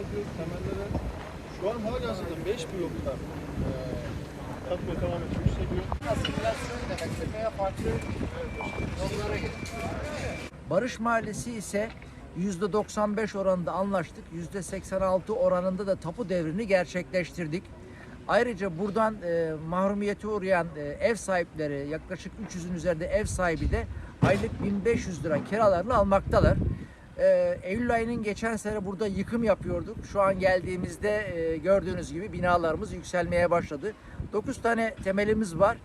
yapıyoruz. Temellere şu an hala hazırda 5 blokta e, katma devam ediyor. Yükseliyor. Asimilasyon demektir veya farklı yollara gidiyor. Barış Mahallesi ise %95 oranında anlaştık. %86 oranında da tapu devrini gerçekleştirdik. Ayrıca buradan e, mahrumiyete uğrayan e, ev sahipleri yaklaşık 300'ün üzerinde ev sahibi de aylık 1500 lira kiralarını almaktalar. E, Eylül ayının geçen sene burada yıkım yapıyorduk. Şu an geldiğimizde e, gördüğünüz gibi binalarımız yükselmeye başladı. 9 tane temelimiz var.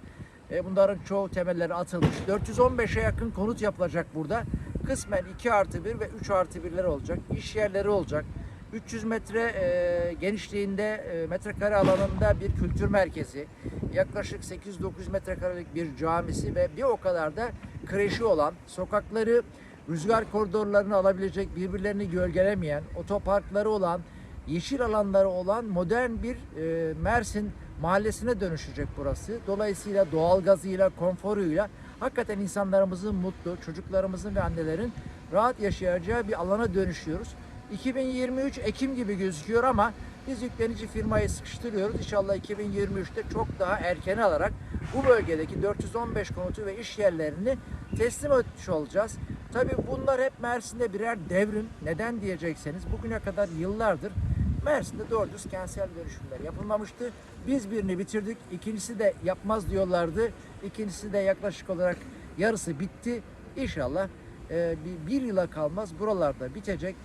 E, Bunların çoğu temelleri atılmış. 415'e yakın konut yapılacak burada. Kısmen 2 artı 1 ve 3 artı 1'ler olacak. İş yerleri olacak. 300 metre e, genişliğinde metrekare alanında bir kültür merkezi, yaklaşık 8-9 metrekarelik bir camisi ve bir o kadar da kreşi olan, sokakları rüzgar koridorlarını alabilecek, birbirlerini gölgelemeyen, otoparkları olan, yeşil alanları olan modern bir e, Mersin mahallesine dönüşecek burası. Dolayısıyla doğalgazıyla, konforuyla hakikaten insanlarımızın mutlu, çocuklarımızın ve annelerin rahat yaşayacağı bir alana dönüşüyoruz. 2023 Ekim gibi gözüküyor ama biz yüklenici firmayı sıkıştırıyoruz. İnşallah 2023'te çok daha erken alarak bu bölgedeki 415 konutu ve iş yerlerini teslim etmiş olacağız. Tabii bunlar hep Mersin'de birer devrim. Neden diyecekseniz bugüne kadar yıllardır Mersin'de doğru düz kentsel dönüşümler yapılmamıştı. Biz birini bitirdik. ikincisi de yapmaz diyorlardı. İkincisi de yaklaşık olarak yarısı bitti. İnşallah e, bir yıla kalmaz buralarda bitecek.